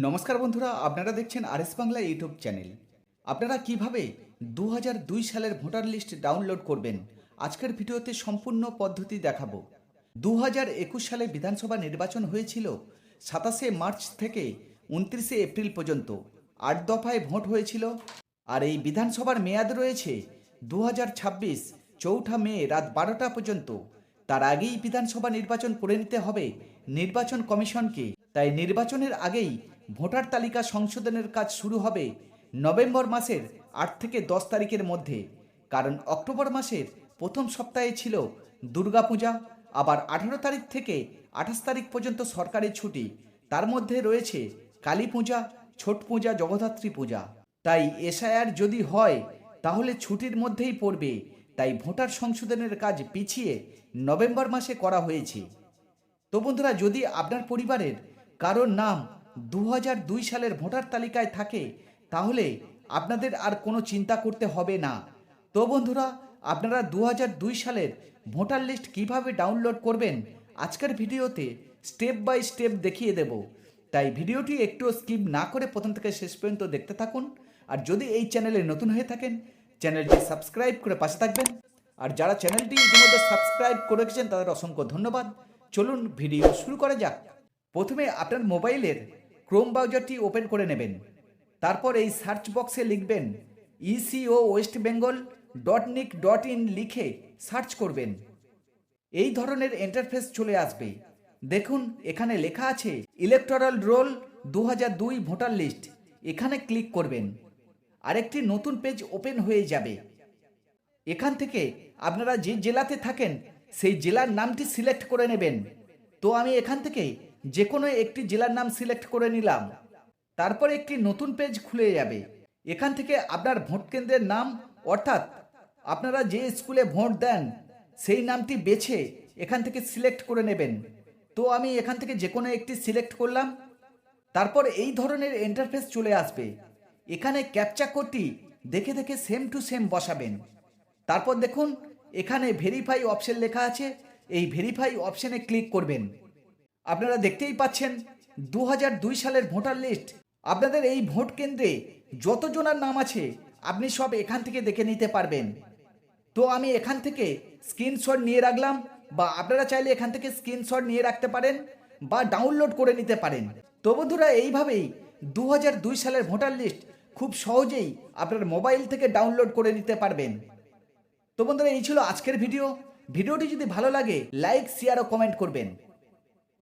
নমস্কার বন্ধুরা, আপনারা দেখছেন আরএস বাংলা ইউটিউব চ্যানেল। আপনারা কীভাবে দু দুই সালের ভোটার লিস্ট ডাউনলোড করবেন? আজকের ভিডিওতে সম্পূর্ণ পদ্ধতি দেখাবো। দু একুশ সালে বিধানসভা নির্বাচন হয়েছিল সাতাশে মার্চ থেকে উনত্রিশে এপ্রিল পর্যন্ত। আট দফায় ভোট হয়েছিল। আর এই বিধানসভার মেয়াদ রয়েছে দু হাজার ছাব্বিশ, চৌঠা মে রাত বারোটা পর্যন্ত। তার আগেই বিধানসভা নির্বাচন করে নিতে হবে নির্বাচন কমিশনকে। তাই নির্বাচনের আগেই ভোটার তালিকা সংশোধনের কাজ শুরু হবে নভেম্বর মাসের আট থেকে দশ তারিখের মধ্যে। কারণ অক্টোবর মাসের প্রথম সপ্তাহে ছিল দুর্গাপূজা, আবার আঠারো তারিখ থেকে আঠাশ তারিখ পর্যন্ত সরকারি ছুটি। তার মধ্যে রয়েছে কালী পূজা, ছট পূজা, জগদ্ধাত্রী পূজা। তাই এসআইআর যদি হয়, তাহলে ছুটির মধ্যেই পড়বে। তাই ভোটার সংশোধনের কাজ পিছিয়ে নভেম্বর মাসে করা হয়েছে। তো বন্ধুরা, যদি আপনার পরিবারের কারোর নাম দু দুই সালের ভোটার তালিকায় থাকে, তাহলে আপনাদের আর কোনো চিন্তা করতে হবে না। তো বন্ধুরা, আপনারা দু দুই সালের ভোটার লিস্ট কীভাবে ডাউনলোড করবেন, আজকের ভিডিওতে স্টেপ বাই স্টেপ দেখিয়ে দেব। তাই ভিডিওটি একটু স্কিপ না করে প্রথম থেকে শেষ পর্যন্ত দেখতে থাকুন, আর যদি এই চ্যানেলে নতুন হয়ে থাকেন, চ্যানেলটি সাবস্ক্রাইব করে পাশে থাকবেন। আর যারা চ্যানেলটি ইতিমধ্যে সাবস্ক্রাইব করে রেখেছেন, তাদের অসংখ্য ধন্যবাদ। চলুন ভিডিও শুরু করা যাক। প্রথমে আপনার মোবাইলের ক্রোম ব্রাউজারটি ওপেন করে নেবেন। তারপর এই সার্চ বক্সে লিখবেন CEO West Bengal dot nic dot in লিখে সার্চ করবেন। এই ধরনের ইন্টারফেস চলে আসবে। দেখুন, এখানে লেখা আছে ইলেকটোরাল রোল দু হাজার দুই ভোটার লিস্ট এখানে ক্লিক করবেন। আরেকটি নতুন পেজ ওপেন হয়ে যাবে। এখান থেকে আপনারা যে জেলাতে থাকেন, সেই জেলার নামটি সিলেক্ট করে নেবেন। তো আমি এখান থেকে যে কোনো একটি জেলার নাম সিলেক্ট করে নিলাম। তারপর একটি নতুন পেজ খুলে যাবে। এখান থেকে আপনার ভোট কেন্দ্রের নাম, অর্থাৎ আপনারা যে স্কুলে ভোট দেন, সেই নামটি বেছে এখান থেকে সিলেক্ট করে নেবেন। তো আমি এখান থেকে যে কোনো একটি সিলেক্ট করলাম। তারপর এই ধরনের ইন্টারফেস চলে আসবে। এখানে ক্যাপচা কোডটি দেখে দেখে সেম টু সেম বসাবেন। তারপর দেখুন, এখানে ভেরিফাই অপশন লেখা আছে। এই ভেরিফাই অপশনে ক্লিক করবেন। আপনারা দেখতেই পাচ্ছেন দু সালের ভোটার লিস্ট। আপনাদের এই ভোট কেন্দ্রে যতজনার নাম আছে, আপনি সব এখান থেকে দেখে নিতে পারবেন। তো আমি এখান থেকে স্ক্রিনশট নিয়ে রাখলাম, বা আপনারা চাইলে এখান থেকে স্ক্রিনশট নিয়ে রাখতে পারেন, বা ডাউনলোড করে নিতে পারেন। তো বন্ধুরা, এইভাবেই দু সালের ভোটার লিস্ট খুব সহজেই আপনার মোবাইল থেকে ডাউনলোড করে নিতে পারবেন। তো বন্ধুরা, এই ছিল আজকের ভিডিও। ভিডিওটি যদি ভালো লাগে, লাইক, শেয়ার ও কমেন্ট করবেন।